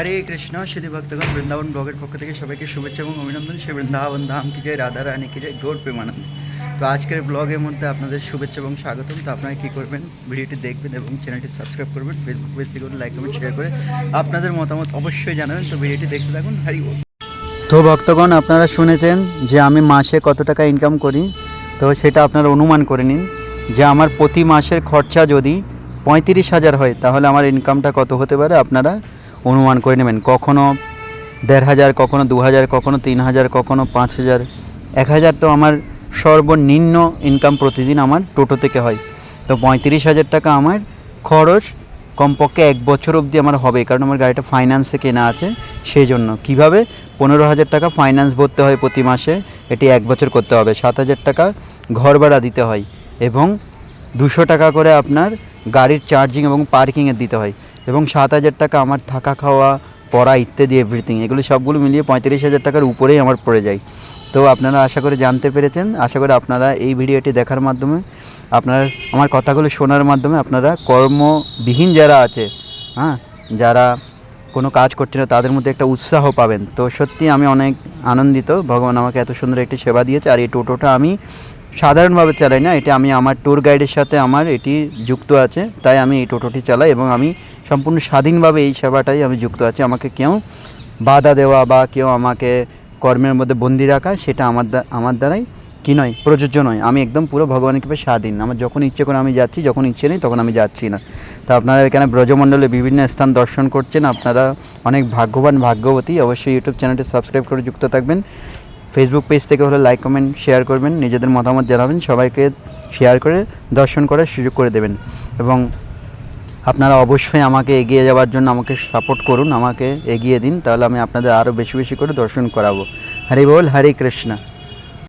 হরে কৃষ্ণ শ্রী ভক্তগণ, বৃন্দাবন ব্লগের পক্ষ থেকে সবাইকে শুভেচ্ছা এবং অভিনন্দন। সে বৃন্দাবন ধাম কি যায় রাধা রানী কি যায় গৌর প্রেমানন্দ। তো আজকের ব্লগের মধ্যে আপনাদের শুভেচ্ছা এবং স্বাগতম। তো আপনারা কী করবেন? ভিডিওটি দেখবেন এবং চ্যানেলটি সাবস্ক্রাইব করবেন। ফেসবুক পেজ থেকে লাইক, কমেন্ট শেয়ার করে আপনাদের মতামত অবশ্যই জানাবেন। তো ভিডিওটি দেখতে থাকুন, হরি তো ভক্তগণ, আপনারা শুনেছেন যে আমি মাসে কত টাকা ইনকাম করি? তো সেটা আপনারা অনুমান করে নিন যে আমার প্রতি মাসের খরচা যদি পঁয়ত্রিশ হাজার হয়, তাহলে আমার ইনকামটা কত হতে পারে আপনারা? অনুমান করে নেবেন। কখনো দেড় হাজার, কখনো দু হাজার, কখনো তিন হাজার, কখনো পাঁচ হাজার। এক হাজার তো আমার সর্বনিম্ন ইনকাম প্রতিদিন আমার টোটো থেকে হয়। তো পঁয়ত্রিশ হাজার টাকা আমার খরচ কমপক্ষে এক বছর অবধি আমার হবে, কারণ আমার গাড়িটা ফাইন্যান্সে কেনা আছে সেই জন্য কীভাবে? পনেরো হাজার টাকা ফাইন্যান্স ভরতে হয় প্রতি মাসে, এটি এক বছর করতে হবে। সাত হাজার টাকা ঘর ভাড়া দিতে হয় এবং দুশো টাকা করে আপনার গাড়ির চার্জিং এবং পার্কিংয়ে দিতে হয়। এবং সাত হাজার টাকা আমার থাকা খাওয়া, পড়া ইত্যাদি এভরিথিং এগুলো সবগুলো মিলিয়ে পঁয়ত্রিশ হাজার টাকার উপরেই আমার পড়ে যায়। তো আপনারা আশা করে জানতে পেরেছেন, আশা করি আপনারা এই ভিডিওটি দেখার মাধ্যমে, আপনারা আমার কথাগুলো শোনার মাধ্যমে আপনারা কর্মবিহীন যারা আছে হ্যাঁ যারা কোনো কাজ করছে না, তাদের মধ্যে একটা উৎসাহ পাবেন। তো সত্যি আমি অনেক আনন্দিত, ভগবান আমাকে এত সুন্দর একটি সেবা দিয়েছে, আর এই টোটোটা আমি সাধারণভাবে চালাই না, এটা আমি আমার ট্যুর গাইডের সাথে আমার এটি যুক্ত আছে, তাই আমি এই টোটোটি চালাই এবং আমি সম্পূর্ণ স্বাধীনভাবে এই সেবাটাই আমি যুক্ত আছি। আমাকে কেউ বাধা দেওয়া বা কেউ আমাকে কর্মের মধ্যে বন্দি রাখা, সেটা আমার আমার দ্বারাই কি নয়, প্রযোজ্য নয়। আমি একদম পুরো ভগবানের কৃপে স্বাধীন। আমার যখন ইচ্ছে করে আমি যাচ্ছি, যখন ইচ্ছে নেই, তখন আমি যাচ্ছি না। তা আপনারা এখানে ব্রজমণ্ডলে বিভিন্ন স্থান দর্শন করছেন, আপনারা অনেক ভাগ্যবান ভাগ্যবতী। অবশ্যই ইউটিউব চ্যানেলটি সাবস্ক্রাইব করে যুক্ত থাকবেন। ফেসবুক পেজ থেকে হলে লাইক কমেন্ট শেয়ার করবেন। নিজেদের মতামত জানাবেন। সবাইকে শেয়ার করে দর্শন করার সুযোগ করে দেবেন। এবং আপনারা অবশ্যই আমাকে এগিয়ে যাওয়ার জন্য আমাকে সাপোর্ট করুন, আমাকে এগিয়ে দিন, তাহলে আমি আপনাদের আরও বেশি বেশি করে দর্শন করাবো। হরি বল হরে কৃষ্ণা।